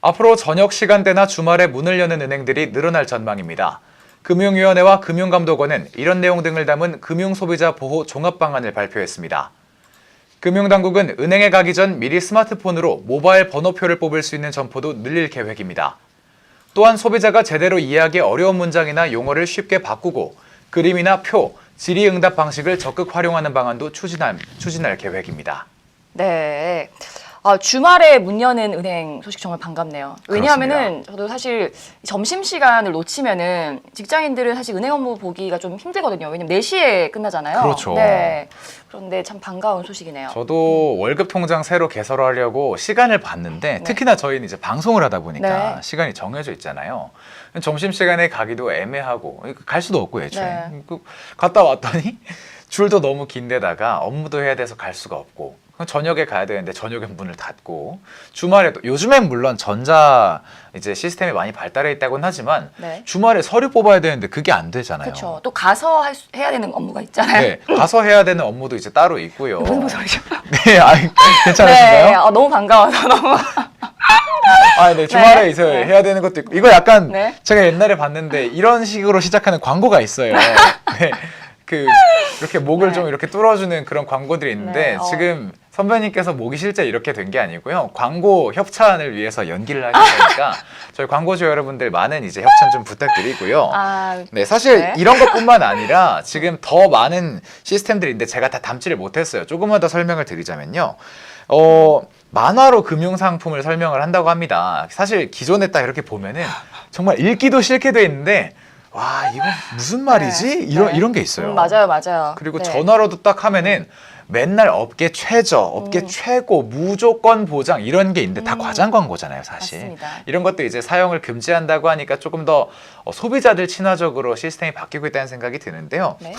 앞으로 저녁 시간대나 주말에 문을 여는 은행들이 늘어날 전망입니다. 금융위원회와 금융감독원은 이런 내용 등을 담은 금융소비자 보호 종합 방안을 발표했습니다. 금융당국은 은행에 가기 전 미리 스마트폰으로 모바일 번호표를 뽑을 수 있는 점포도 늘릴 계획입니다. 또한 소비자가 제대로 이해하기 어려운 문장이나 용어를 쉽게 바꾸고 그림이나 표, 질의응답 방식을 적극 활용하는 방안도 추진할, 추진할 계획입니다. 네. 아, 주말에 문 여는 은행 소식 정말 반갑네요. 왜냐하면은 저도 사실 점심 시간을 놓치면은 직장인들은 사실 은행 업무 보기가 좀 힘들거든요. 왜냐면 4시에 끝나잖아요. 그렇죠. 네. 그런데 참 반가운 소식이네요. 저도 월급 통장 새로 개설하려고 시간을 봤는데 특히나 저희는 이제 방송을 하다 보니까 네. 시간이 정해져 있잖아요. 점심 시간에 가기도 애매하고 갈 수도 없고 애초에 네. 그 갔다 왔더니 줄도 너무 긴데다가 업무도 해야 돼서 갈 수가 없고 저녁에 가야 되는데 저녁에 문을 닫고 주말에도 요즘엔 물론 전자 이제 시스템이 많이 발달해 있다고는 하지만 네. 주말에 서류 뽑아야 되는데 그게 안 되잖아요. 그렇죠. 또 가서 할 수- 해야 되는 업무가 있잖아요. 네, 가서 해야 되는 업무도 이제 따로 있고요. 무슨 소리죠? 네, 아이, 네. 괜찮으신가요? 아, 너무 반가워서 너무. 아, 네. 주말에 네. 이제 네. 해야 되는 것도 있고. 이거 약간 네. 제가 옛날에 봤는데 이런 식으로 시작하는 광고가 있어요. 네. 그 이렇게 목을 네. 좀 이렇게 뚫어주는 그런 광고들이 있는데 네, 어. 지금 선배님께서 목이 실제 이렇게 된 게 아니고요. 광고 협찬을 위해서 연기를 하시니까 저희 광고주 여러분들 많은 이제 협찬 좀 부탁드리고요. 아, 네, 사실 네. 이런 것뿐만 아니라 지금 더 많은 시스템들이 있는데 제가 다 담지를 못했어요. 조금만 더 설명을 드리자면요. 어, 만화로 금융 상품을 설명을 한다고 합니다. 사실 기존에 딱 이렇게 보면은 정말 읽기도 싫게 돼 있는데 와, 이거 무슨 말이지? 네. 이런, 네. 이런 게 있어요. 음, 맞아요, 맞아요. 그리고 네. 전화로도 딱 하면은 맨날 업계 최저, 업계 음. 최고, 무조건 보장 이런 게 있는데 다 음. 과장 광고잖아요, 사실. 맞습니다. 이런 것도 이제 사용을 금지한다고 하니까 조금 더 어, 소비자들 친화적으로 시스템이 바뀌고 있다는 생각이 드는데요. 네.